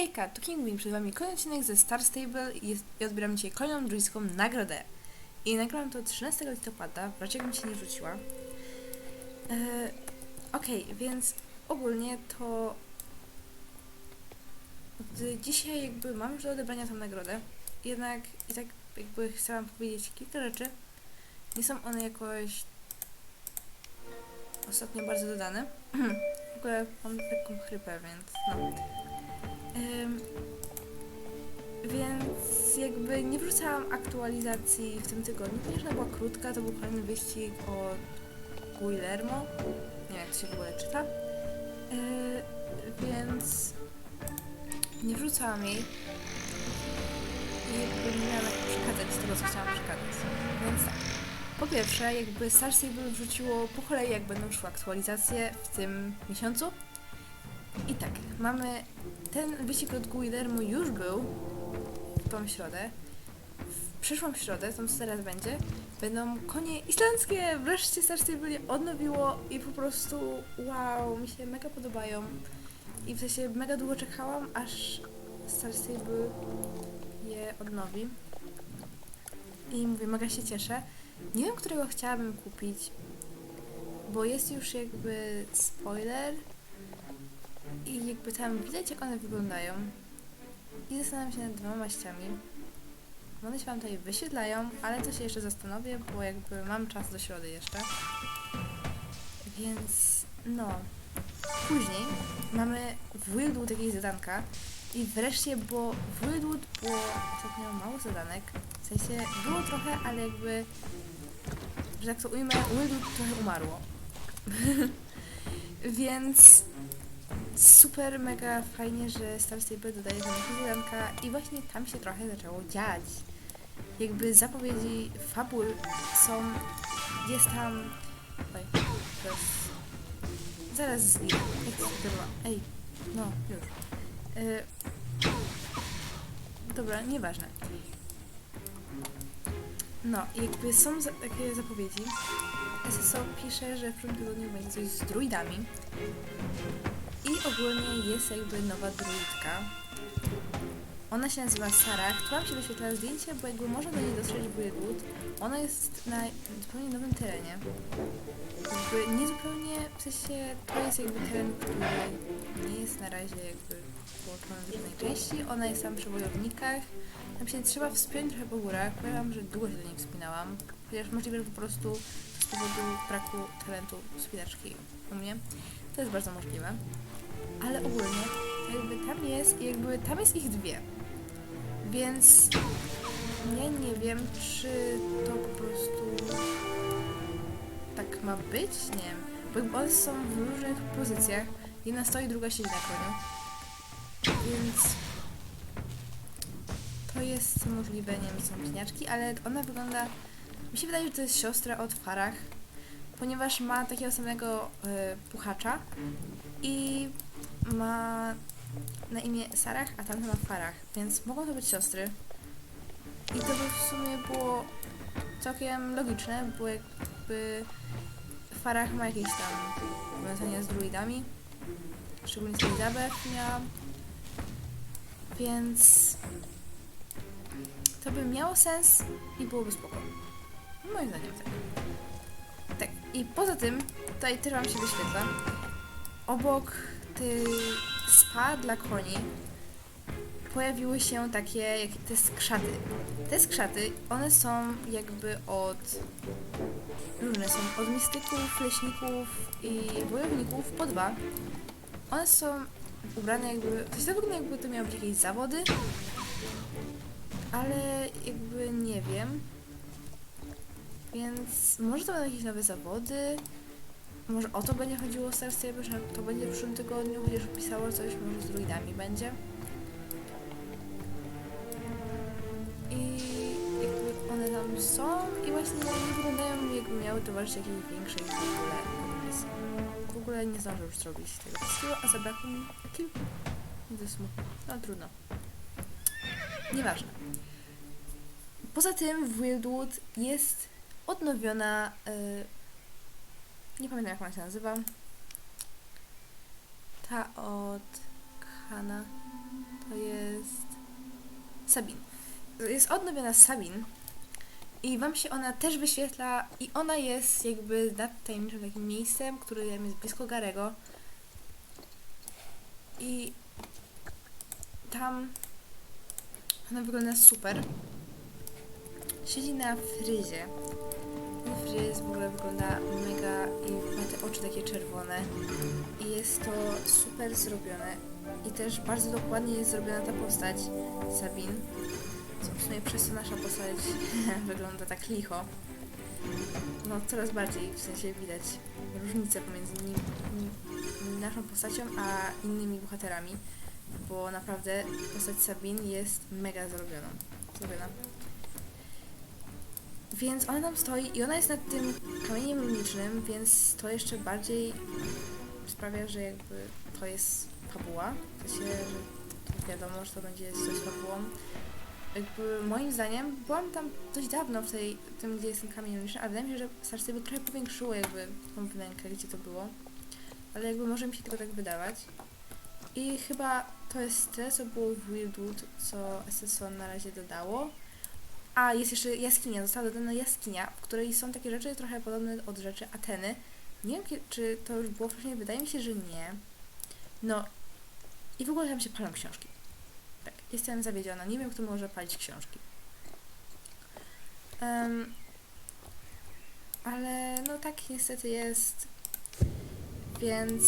Hejka, tu Kingwin, przed wami kolejny odcinek ze Star Stable i, i odbieram dzisiaj kolejną druidską nagrodę. I nagrałam to 13 listopada, raczej bym się nie rzuciła. E, Okej, więc ogólnie to dzisiaj jakby mam już do odebrania tą nagrodę, jednak i tak jakby chciałam powiedzieć kilka rzeczy. Nie są one jakoś ostatnio bardzo dodane. w ogóle mam taką chrypę, więc no. Więc jakby nie wrzucałam aktualizacji w tym tygodniu, ponieważ ona była krótka, to był kolejny wyścig o Guillermo. Nie wiem, jak to się w ogóle czyta. Yy, więc nie wrzucałam jej. I jakby nie miałam jak przekazać z tego, co chciałam przekazać. Więc tak. Po pierwsze, jakby Star Stable wrzuciło po kolei, jak będą szły aktualizacje w tym miesiącu. I tak, mamy ten wyścig od Guillermo już był w tą środę. W przyszłą środę, tą teraz będzie, będą konie islandzkie. Wreszcie Star Stable odnowiło i po prostu wow, mi się mega podobają. I w sensie mega długo czekałam, aż Star Stable je odnowi. I mówię, mega się cieszę. Nie wiem, którego chciałabym kupić, bo jest już jakby spoiler i jakby tam widać, jak one wyglądają. I zastanawiam się nad dwoma maściami. One się wam tutaj wyświetlają, ale to się jeszcze zastanowię, bo jakby mam czas do środy jeszcze. Więc no. Później mamy w Wildwood zadanka. I wreszcie, bo w Wildwood było ostatnio mało zadanek. W sensie było trochę, ale jakby, że tak to ujmę, Wildwood trochę umarło. Więc super, mega fajnie, że Star Stable dodaje tam zadanka i właśnie tam się trochę zaczęło dziać. Jakby zapowiedzi fabul są, jest tam... Oj. Zaraz zginę. Ej, no, już. Y... Dobra, nieważne. No, jakby są za takie zapowiedzi. SSO pisze, że w przyszłym tygodniu będzie coś z druidami. I ogólnie jest jakby nowa druidka. Ona się nazywa Sarah. Tu wam się wyświetla zdjęcie, bo jakby można do niej dotrzeć w Wildwood. Ona jest na zupełnie nowym terenie. Jakby nie zupełnie, w sensie to jest jakby teren, który nie jest na razie jakby połączony w żadnej części. Ona jest tam przy wojownikach. Tam się trzeba wspiąć trochę po górach. Powiem, że długo się do niej wspinałam. Chociaż możliwe, że po prostu z powodu braku talentu wspinaczki u mnie. To jest bardzo możliwe. Ale ogólnie jakby tam jest jakby tam jest ich dwie. Więc ja nie wiem, czy to po prostu tak ma być, nie wiem. Bo one są w różnych pozycjach. Jedna stoi, druga siedzi na koniu. Więc to jest możliwe, nie wiem, są bliźniaczki, ale ona wygląda... Mi się wydaje, że to jest siostra od Farach, ponieważ ma takiego samego y, puchacza i ma na imię Sarah, a tamta ma Farah, więc mogą to być siostry. I to by w sumie było całkiem logiczne, bo jakby Farah ma jakieś tam powiązania z druidami, szczególnie z Elizabeth miała, więc to by miało sens i byłoby spoko. Moim zdaniem tak. Tak, i poza tym, tutaj też wam się wyświetla, obok tych spa dla koni pojawiły się takie, jak te skrzaty. Te skrzaty, one są jakby od różne są od mistyków, leśników i wojowników po dwa. One są ubrane jakby, to się wygląda jakby to miały być jakieś zawody, ale jakby nie wiem. Więc może to będą jakieś nowe zawody, może o to będzie chodziło w Stable, że to będzie w przyszłym tygodniu, chociaż pisało coś, może z druidami będzie. I jakby one tam są i właśnie nie wyglądają jakby miały towarzyszyć jakiejś większej w ogóle. W ogóle nie zdążę już zrobić tego wszystkiego, a zabrakło mi kilku. To jest smutne. No trudno. Nieważne. Poza tym w Wildwood jest odnowiona y, nie pamiętam jak ona się nazywa. Ta od Kana. to jest Sabin. Jest odnowiona Sabin i wam się ona też wyświetla i ona jest jakby nad tajemniczym takim miejscem, które jest blisko Garego i tam ona wygląda super. Siedzi na fryzie. Fryz w ogóle wygląda mega i ma te oczy takie czerwone. I jest to super zrobione. I też bardzo dokładnie jest zrobiona ta postać Sabin. Co w sumie przez to nasza postać wygląda tak licho. No coraz bardziej, w sensie widać różnicę pomiędzy nim, nim, naszą postacią a innymi bohaterami. Bo naprawdę postać Sabin jest mega zrobiona. zrobiona. Więc ona tam stoi i ona jest nad tym kamieniem runicznym, więc to jeszcze bardziej sprawia, że jakby to jest fabuła. W sensie, że wiadomo, że to będzie coś fabułą. Jakby moim zdaniem, byłam tam dość dawno w tej, tym, gdzie jest ten kamień runiczny, ale wydaje mi się, że Star Stable trochę powiększyło jakby tą wnękę, gdzie to było. Ale jakby może mi się tylko tak wydawać. I chyba to jest tyle, co było w Wildwood, co SSO na razie dodało. A, jest jeszcze jaskinia, została dodana jaskinia, w której są takie rzeczy trochę podobne od rzeczy Ateny. Nie wiem, czy to już było wcześniej, wydaje mi się, że nie. No, i w ogóle tam się palą książki. Tak, jestem zawiedziona, nie wiem, kto może palić książki. Em, ale no tak niestety jest. Więc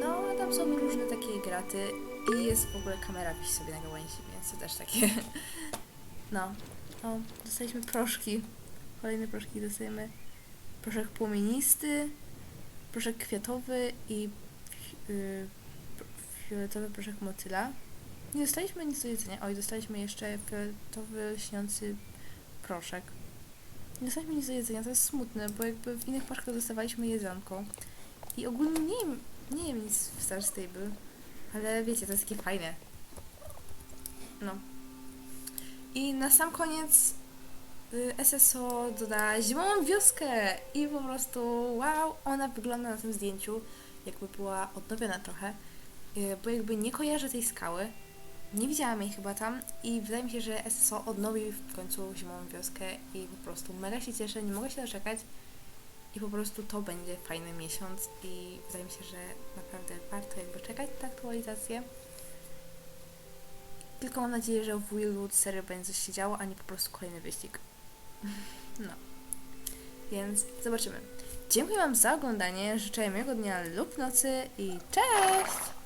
no, tam są różne takie graty i jest w ogóle kamera wisi sobie na gałęzi, więc to też takie no. O, dostaliśmy proszki. Kolejne proszki dostajemy. Proszek płomienisty, proszek kwiatowy i y, p- fioletowy proszek motyla. Nie dostaliśmy nic do jedzenia. Oj, dostaliśmy jeszcze fioletowy, lśniący proszek. Nie dostaliśmy nic do jedzenia, to jest smutne, bo jakby w innych paczkach dostawaliśmy jedzonko. I ogólnie nie jem, nie jem nic w Star Stable, ale wiecie, to jest takie fajne. No. I na sam koniec y, SSO doda zimową wioskę i po prostu wow, ona wygląda na tym zdjęciu jakby była odnowiona trochę, y, bo jakby nie kojarzę tej skały, nie widziałam jej chyba tam i wydaje mi się, że SSO odnowi w końcu zimową wioskę i po prostu mega się cieszę, nie mogę się doczekać i po prostu to będzie fajny miesiąc i wydaje mi się, że naprawdę warto jakby czekać na aktualizację. Tylko mam nadzieję, że w Willwood serio będzie coś się działo, a nie po prostu kolejny wyścig. No. Więc zobaczymy. Dziękuję Wam za oglądanie, życzę miłego dnia lub nocy i cześć!